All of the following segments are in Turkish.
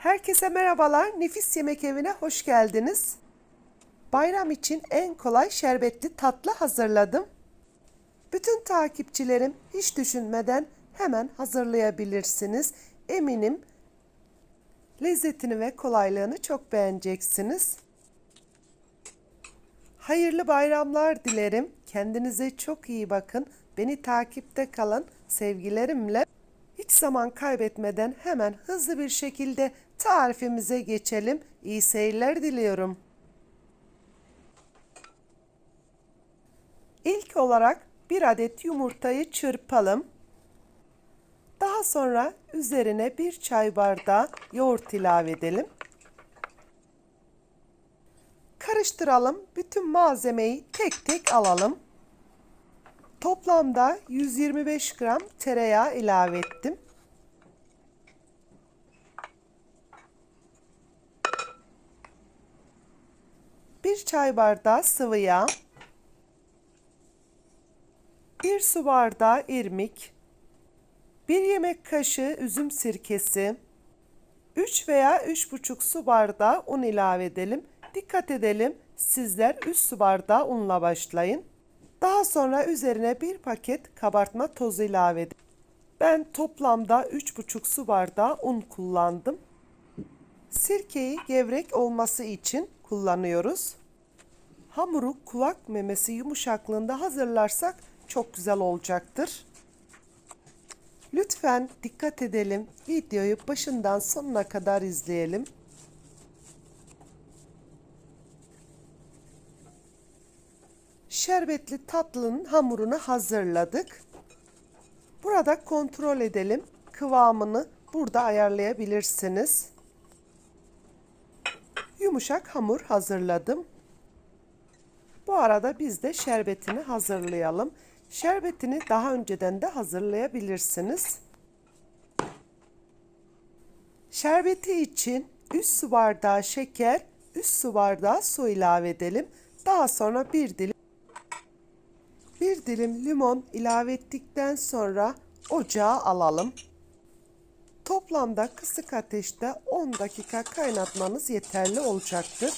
Herkese merhabalar. Nefis Yemek Evi'ne hoş geldiniz. Bayram için en kolay şerbetli tatlı hazırladım. Bütün takipçilerim hiç düşünmeden hemen hazırlayabilirsiniz. Eminim lezzetini ve kolaylığını çok beğeneceksiniz. Hayırlı bayramlar dilerim. Kendinize çok iyi bakın. Beni takipte kalın. Sevgilerimle. Hiç zaman kaybetmeden hemen hızlı bir şekilde tarifimize geçelim. İyi seyirler diliyorum. İlk olarak bir adet yumurtayı çırpalım. Daha sonra üzerine bir çay bardağı yoğurt ilave edelim. Karıştıralım. Bütün malzemeyi tek tek alalım. Toplamda 125 gram tereyağı ilave ettim. Bir çay bardağı sıvı yağ. Bir su bardağı irmik. Bir yemek kaşığı üzüm sirkesi. 3 veya 3,5 su bardağı un ilave edelim. Dikkat edelim sizler 3 su bardağı unla başlayın. Daha sonra üzerine bir paket kabartma tozu ilave edin. Ben toplamda 3,5 su bardağı un kullandım. Sirkeyi gevrek olması için kullanıyoruz. Hamuru kulak memesi yumuşaklığında hazırlarsak çok güzel olacaktır. Lütfen dikkat edelim. Videoyu başından sonuna kadar izleyelim. Şerbetli tatlının hamurunu hazırladık. Burada kontrol edelim. Kıvamını burada ayarlayabilirsiniz. Yumuşak hamur hazırladım. Bu arada biz de şerbetini hazırlayalım. Şerbetini daha önceden de hazırlayabilirsiniz. Şerbeti için 3 su bardağı şeker, 3 su bardağı su ilave edelim. Daha sonra bir dilim dilim limon ilave ettikten sonra ocağa alalım. Toplamda kısık ateşte 10 dakika kaynatmanız yeterli olacaktır.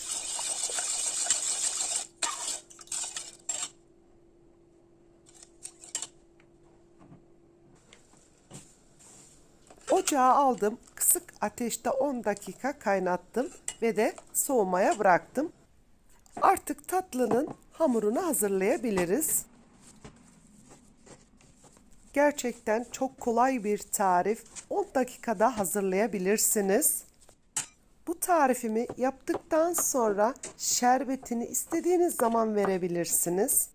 Ocağa aldım. Kısık ateşte 10 dakika kaynattım ve de soğumaya bıraktım. Artık tatlının hamurunu hazırlayabiliriz. Gerçekten çok kolay bir tarif. 10 dakikada hazırlayabilirsiniz. Bu tarifimi yaptıktan sonra şerbetini istediğiniz zaman verebilirsiniz.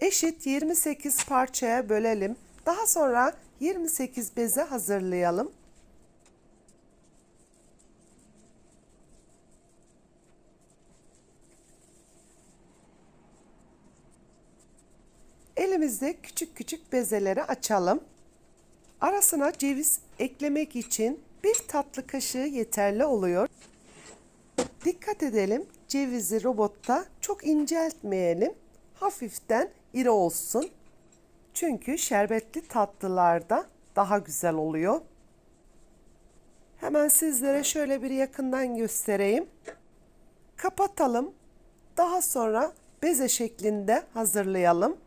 Eşit 28 parçaya bölelim. Daha sonra 28 beze hazırlayalım. Elimizde küçük küçük bezeleri açalım. Arasına ceviz eklemek için bir tatlı kaşığı yeterli oluyor. Dikkat edelim cevizi robotta çok inceltmeyelim. Hafiften iri olsun. Çünkü şerbetli tatlılarda daha güzel oluyor. Hemen sizlere şöyle bir yakından göstereyim. Kapatalım. Daha sonra beze şeklinde hazırlayalım.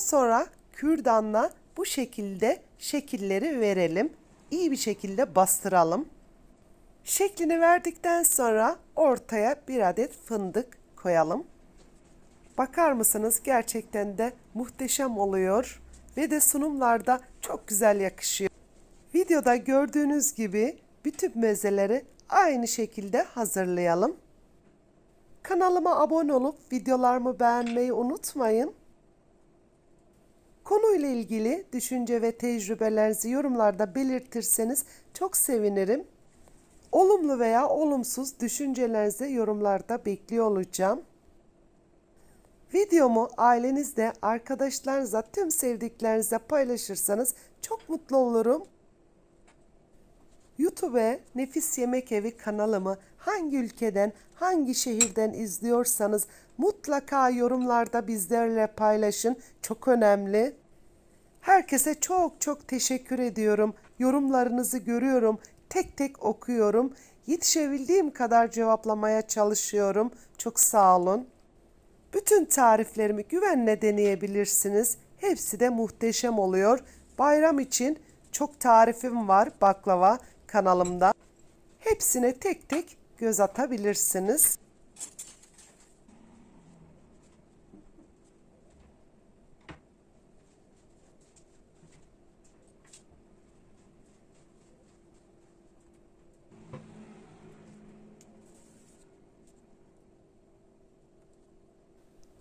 Sonra kürdanla bu şekilde şekilleri verelim. İyi bir şekilde bastıralım. Şeklini verdikten sonra ortaya bir adet fındık koyalım. Bakar mısınız gerçekten de muhteşem oluyor ve de sunumlarda çok güzel yakışıyor. Videoda gördüğünüz gibi bütün mezeleri aynı şekilde hazırlayalım. Kanalıma abone olup videolarımı beğenmeyi unutmayın. Konuyla ilgili düşünce ve tecrübelerinizi yorumlarda belirtirseniz çok sevinirim. Olumlu veya olumsuz düşüncelerinizi yorumlarda bekliyor olacağım. Videomu ailenizde, arkadaşlarınızla, tüm sevdiklerinize paylaşırsanız çok mutlu olurum. YouTube'e Nefis Yemek Evi kanalımı hangi ülkeden, hangi şehirden izliyorsanız mutlaka yorumlarda bizlerle paylaşın. Çok önemli. Herkese çok çok teşekkür ediyorum. Yorumlarınızı görüyorum. Tek tek okuyorum. Yetişebildiğim kadar cevaplamaya çalışıyorum. Çok sağ olun. Bütün tariflerimi güvenle deneyebilirsiniz. Hepsi de muhteşem oluyor. Bayram için çok tarifim var baklava kanalımda. Hepsine tek tek göz atabilirsiniz.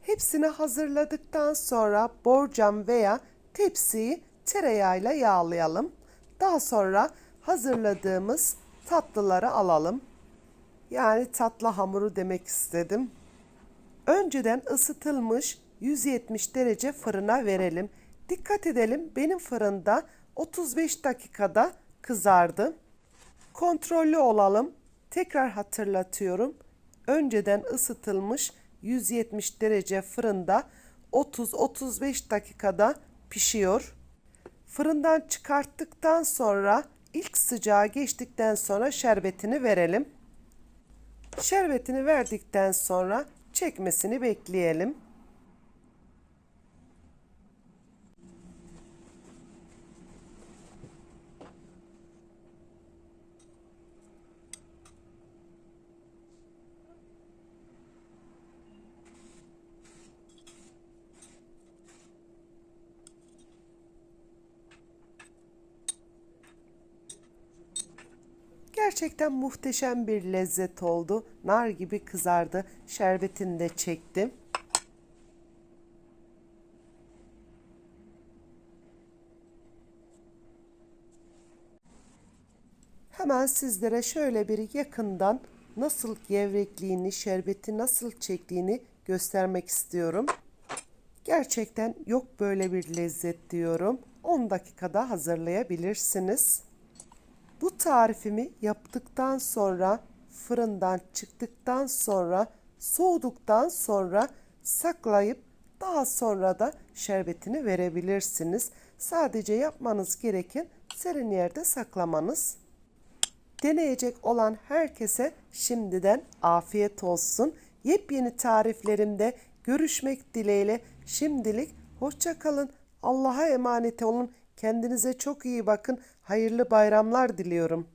Hepsini hazırladıktan sonra borcam veya tepsiyi tereyağıyla yağlayalım. Daha sonra hazırladığımız tatlıları alalım. Yani tatlı hamuru demek istedim. Önceden ısıtılmış 170 derece fırına verelim. Dikkat edelim benim fırında 35 dakikada kızardı. Kontrollü olalım. Tekrar hatırlatıyorum. Önceden ısıtılmış 170 derece fırında 30-35 dakikada pişiyor. Fırından çıkarttıktan sonra ilk sıcağı geçtikten sonra şerbetini verelim. Şerbetini verdikten sonra çekmesini bekleyelim. Gerçekten muhteşem bir lezzet oldu. Nar gibi kızardı. Şerbetini de çektim. Hemen sizlere şöyle bir yakından nasıl gevrekliğini, şerbeti nasıl çektiğini göstermek istiyorum. Gerçekten yok böyle bir lezzet diyorum. 10 dakikada hazırlayabilirsiniz. Bu tarifimi yaptıktan sonra fırından çıktıktan sonra soğuduktan sonra saklayıp daha sonra da şerbetini verebilirsiniz. Sadece yapmanız gereken serin yerde saklamanız. Deneyecek olan herkese şimdiden afiyet olsun. Yepyeni tariflerimde görüşmek dileğiyle şimdilik hoşça kalın. Allah'a emanet olun. Kendinize çok iyi bakın. Hayırlı bayramlar diliyorum.